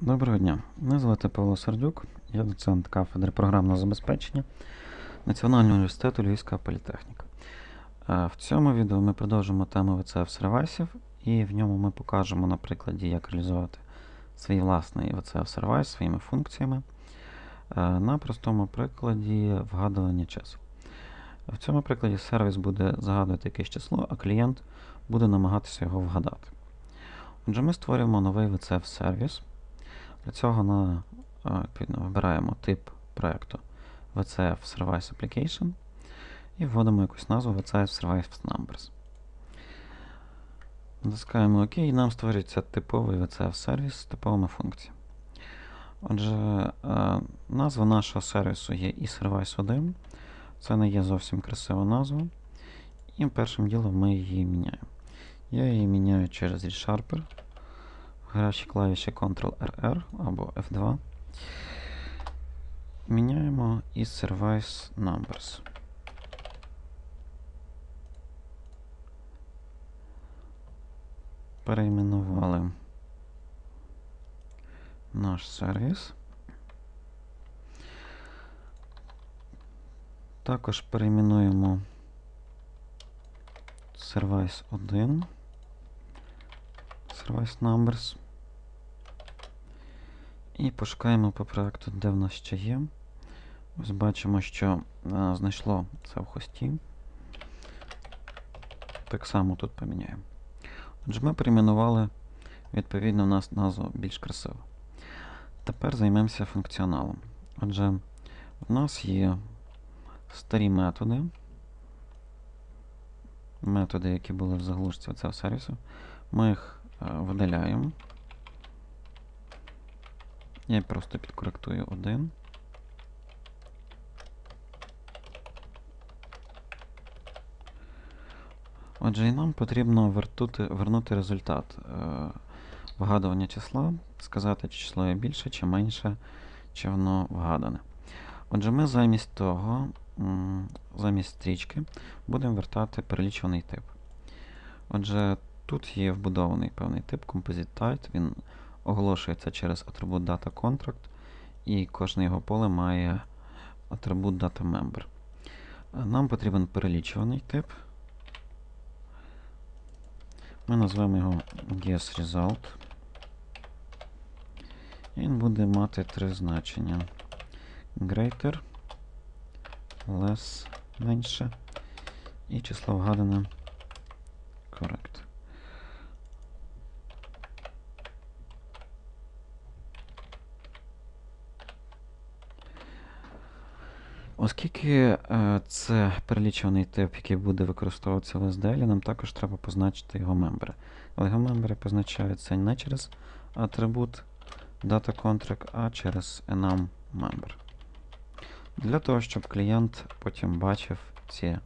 Доброго дня. Мене звати Павло Сердюк, я доцент кафедри програмного забезпечення Національного університету Львівська політехніка. Е, В цьому відео ми продовжимо тему VCF сервайсів, і в ньому ми покажемо на прикладі, як реалізувати свій власний VCF сервайс своїми функціями е, на простому прикладі вгадування чисел. В цьому прикладі сервіс буде загадувати якесь число, а клієнт буде намагатися його вгадати. Отже, ми створюємо новий VCF сервіс. Для цього на, е, відповідно, вибираємо тип проєкту VCF Service Application і вводимо якусь назву VCF Service Numbers. Натискаємо ОК і нам створюється типовий VCF сервіс з типовими функціями. Отже, е, назва нашого сервісу є eService 1. Це не є зовсім красива назва. І першим ділом ми її міняємо. Я її міняю через ReSharper в гарячій клавіші Ctrl-RR або F2. Міняємо і Service Numbers. Перейменували наш сервіс. Також перейменуємо Service 1. Service Numbers. І пошукаємо по проекту, де в нас ще є. Ось бачимо, що а, знайшло це в хості. Так само тут поміняємо. Отже, ми перейменували, відповідно, у нас назву більш красиво. Тепер займемося функціоналом. Отже, в нас є старі методи. Методи, які були в заглушці цього сервісу. Ми їх е, видаляємо. Я просто підкоректую один. Отже, і нам потрібно вертути, вернути результат е, вгадування числа, сказати, чи число є більше, чи менше, чи воно вгадане. Отже, ми замість того, замість стрічки, будемо вертати перелічуваний тип. Отже, тут є вбудований певний тип Composite Type, він оголошується через атрибут Data Contract, і кожне його поле має атрибут Data Member. Е, Нам потрібен перелічуваний тип. Ми назвемо його GuessResult. Він буде мати три значення. Greater, less, менше, і число вгадане correct. Оскільки е, це перелічуваний тип, який буде використовуватися в SDL, нам також треба позначити його мембери. Але його мембери позначаються не через атрибут Data Contract, а через enum member. Для того, щоб клієнт потім бачив ці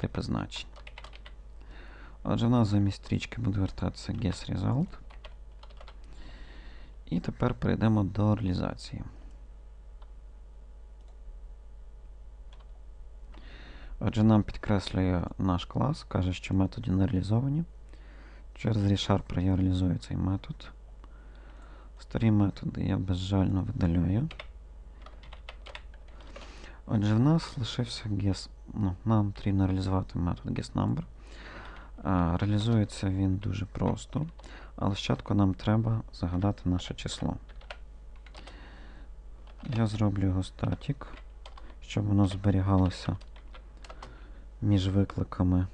типи значень. Отже, в нас замість стрічки буде вертатися GuessResult. І тепер перейдемо до реалізації. Отже, нам підкреслює наш клас, каже, що методи не реалізовані. Через ReSharper я реалізую цей метод. Старі методи я безжально видаляю. Отже, в нас лишився guess. Ну, нам потрібно реалізувати метод guessNumber. Реалізується він дуже просто, але спочатку нам треба загадати наше число. Я зроблю його статік, щоб воно зберігалося між викликами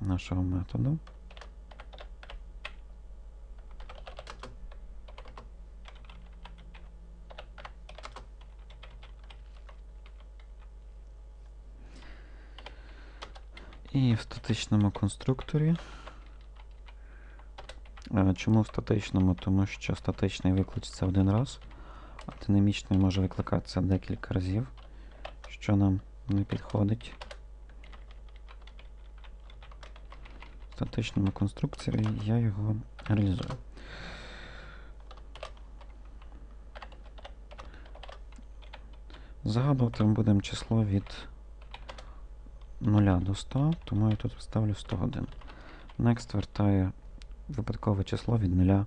нашого методу. І в статичному конструкторі. Е, Чому в статичному? Тому що статичний викличеться один раз, а динамічний може викликатися декілька разів, що нам не підходить. Статичному конструкторі я його реалізую. Загадувати ми будемо число від 0 до 100, тому я тут вставлю 101. Next вертає випадкове число від 0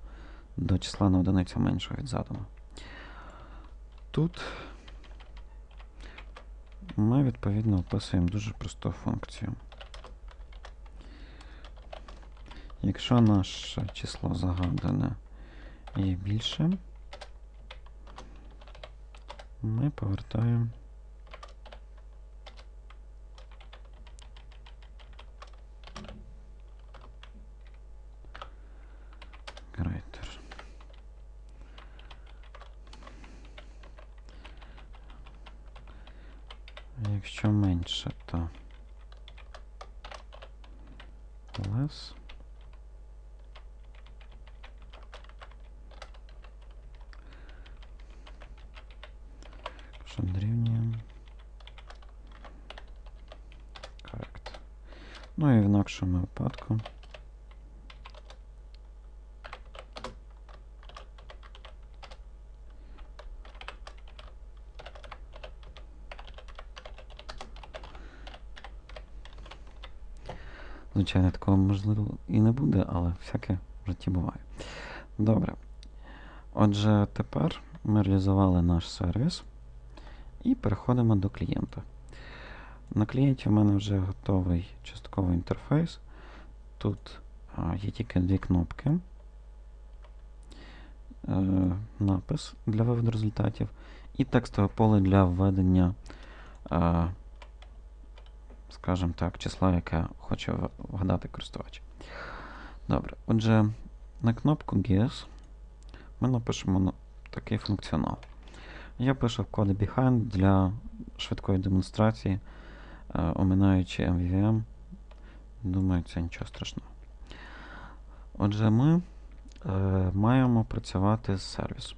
до числа на одиницю меншого від заданого. тут ми відповідно описуємо дуже просту функцію. Якщо наше число загадане є більшим, ми повертаємо greater. Якщо менше, то less. Що дорівнює. Correct. Ну і в інакшому випадку. Звичайно, такого можливо і не буде, але всяке в житті буває. Добре. Отже, тепер ми реалізували наш сервіс і переходимо до клієнта. На клієнті в мене вже готовий частковий інтерфейс. Тут є тільки дві кнопки. Е, напис для виводу результатів і текстове поле для введення, е, скажімо так, числа, яке хоче вгадати користувач. Добре, отже, на кнопку GES ми напишемо такий функціонал. Я пишу в коди behind для швидкої демонстрації, оминаючи MVVM. Думаю, це нічого страшного. Отже, ми е, маємо працювати з сервісом.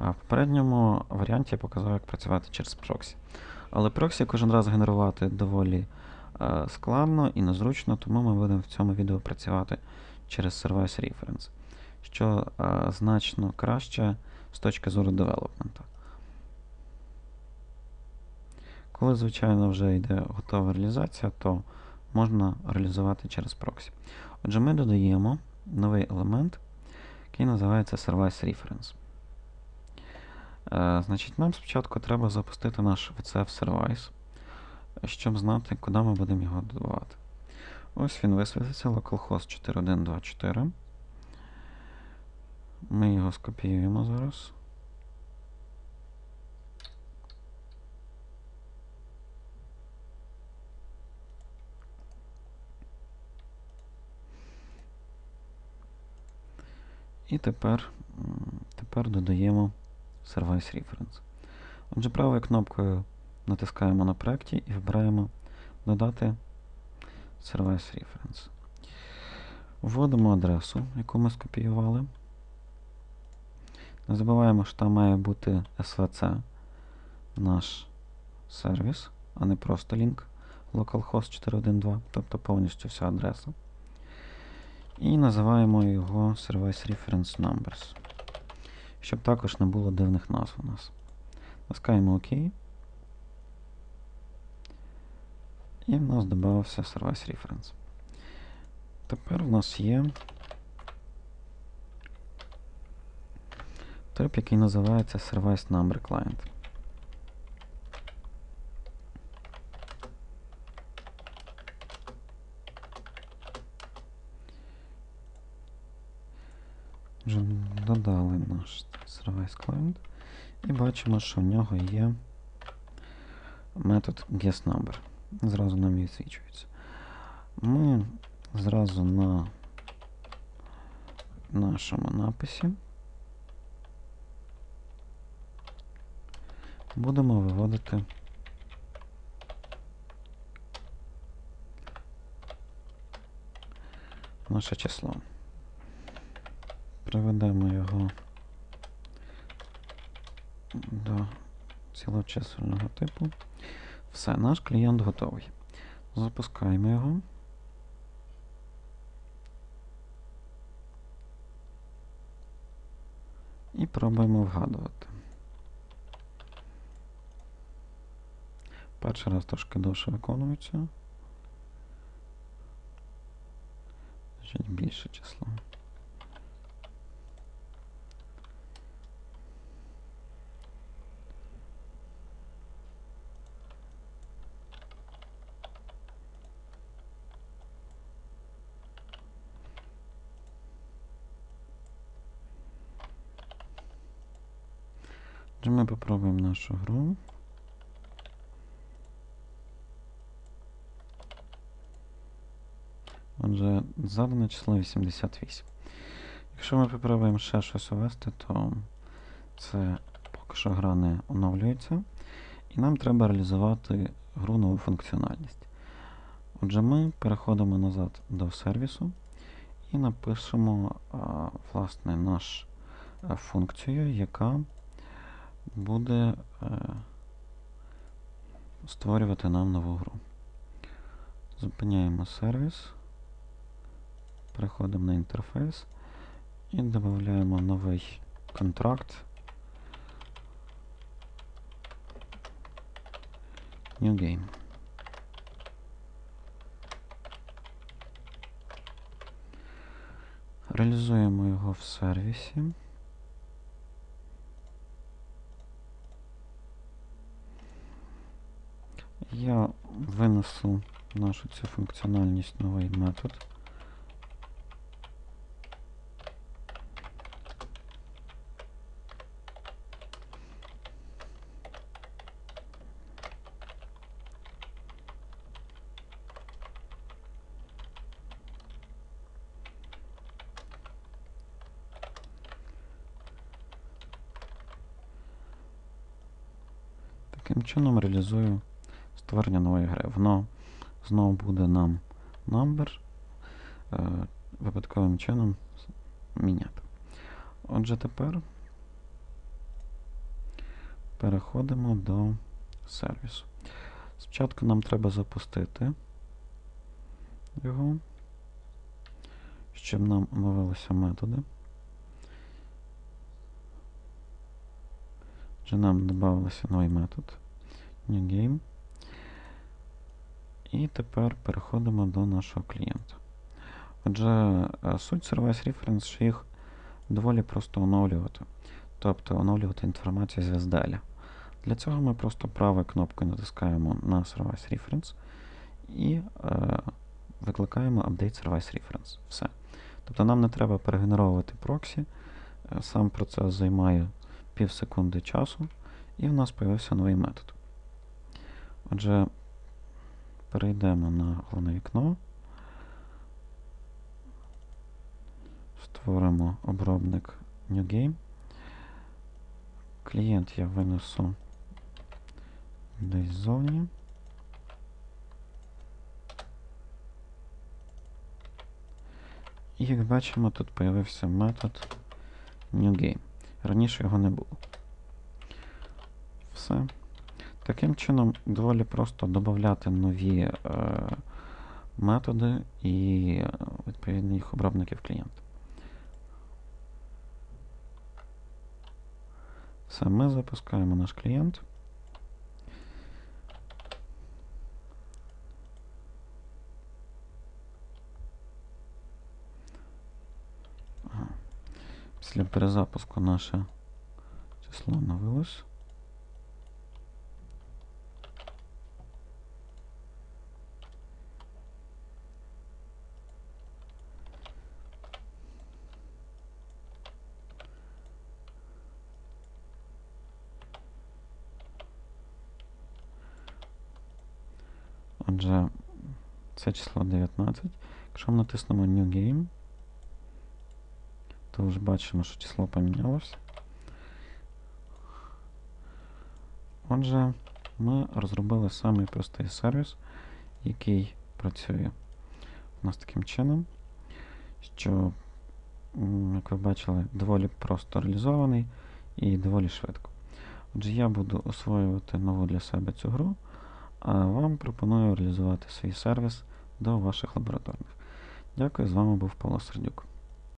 В попередньому варіанті я показав, як працювати через проксі. Але проксі кожен раз генерувати доволі е, складно і незручно, тому ми будемо в цьому відео працювати через Service Reference, що е, значно краще з точки зору девелопмента. Коли, звичайно, вже йде готова реалізація, то можна реалізувати через проксі. Отже, ми додаємо новий елемент, який називається Service Reference. Е, значить, нам спочатку треба запустити наш VCF Service, щоб знати, куди ми будемо його додавати. Ось він висвітиться localhost 4124. Ми його скопіюємо зараз. І тепер, тепер додаємо Service Reference. Отже, правою кнопкою натискаємо на проєкті і вибираємо Додати Service Reference. Вводимо адресу, яку ми скопіювали. Не забуваємо, що там має бути SVC наш сервіс, а не просто лінк localhost 412, тобто повністю вся адреса. І називаємо його Service Reference Numbers. Щоб також не було дивних назв у нас. Натискаємо ОК. І в нас додався Service Reference. Тепер в нас є тип, який називається Service Number Client. Вже додали наш Service Client і бачимо, що в нього є метод guessNumber. Зразу нам відсвічується. Ми зразу на нашому написі будемо виводити наше число. Приведемо його до цілочисельного типу. Все, наш клієнт готовий. Запускаємо його. І пробуємо вгадувати. Перший раз трошки довше виконується. Значить більше число. Отже, ми попробуємо нашу гру. Отже, задане число 88. Якщо ми попробуємо ще щось ввести, то це поки що гра не оновлюється. І нам треба реалізувати гру нову функціональність. Отже, ми переходимо назад до сервісу і напишемо а, власне наш а, функцію, яка буде е, створювати нам нову гру. Зупиняємо сервіс, переходимо на інтерфейс і додаємо новий контракт. New Game. Реалізуємо його в сервісі. Я винесу нашу цю функціональність новий метод. Таким чином реалізую створення нової гри. Воно знову буде нам number е, випадковим чином міняти. Отже, тепер переходимо до сервісу. Спочатку нам треба запустити його, щоб нам оновилися методи. Отже, нам додався новий метод New Game. І тепер переходимо до нашого клієнта. Отже, е, суть Service Reference, що їх доволі просто оновлювати. Тобто оновлювати інформацію з SDL. Для цього ми просто правою кнопкою натискаємо на Service Reference і е, викликаємо Update Service Reference. Все. Тобто нам не треба перегенеровувати проксі. Е, Сам процес займає пів секунди часу, і в нас з'явився новий метод. Отже, перейдемо на головне вікно. Створимо обробник New Game. Клієнт я винесу десь ззовні. І як бачимо, тут з'явився метод NewGame. Раніше його не було. Все. Таким чином, доволі просто додати нові е, методи і відповідно їх обробників клієнта. Все, ми запускаємо наш клієнт. Після перезапуску наше число оновилось. Отже, це число 19. Якщо ми натиснемо New Game, то вже бачимо, що число помінялося. Отже, ми розробили самий простий сервіс, який працює у нас таким чином, що, як ви бачили, доволі просто реалізований і доволі швидко. Отже, я буду освоювати нову для себе цю гру, а вам пропоную реалізувати свій сервіс до ваших лабораторних. Дякую, з вами був Павло Сердюк.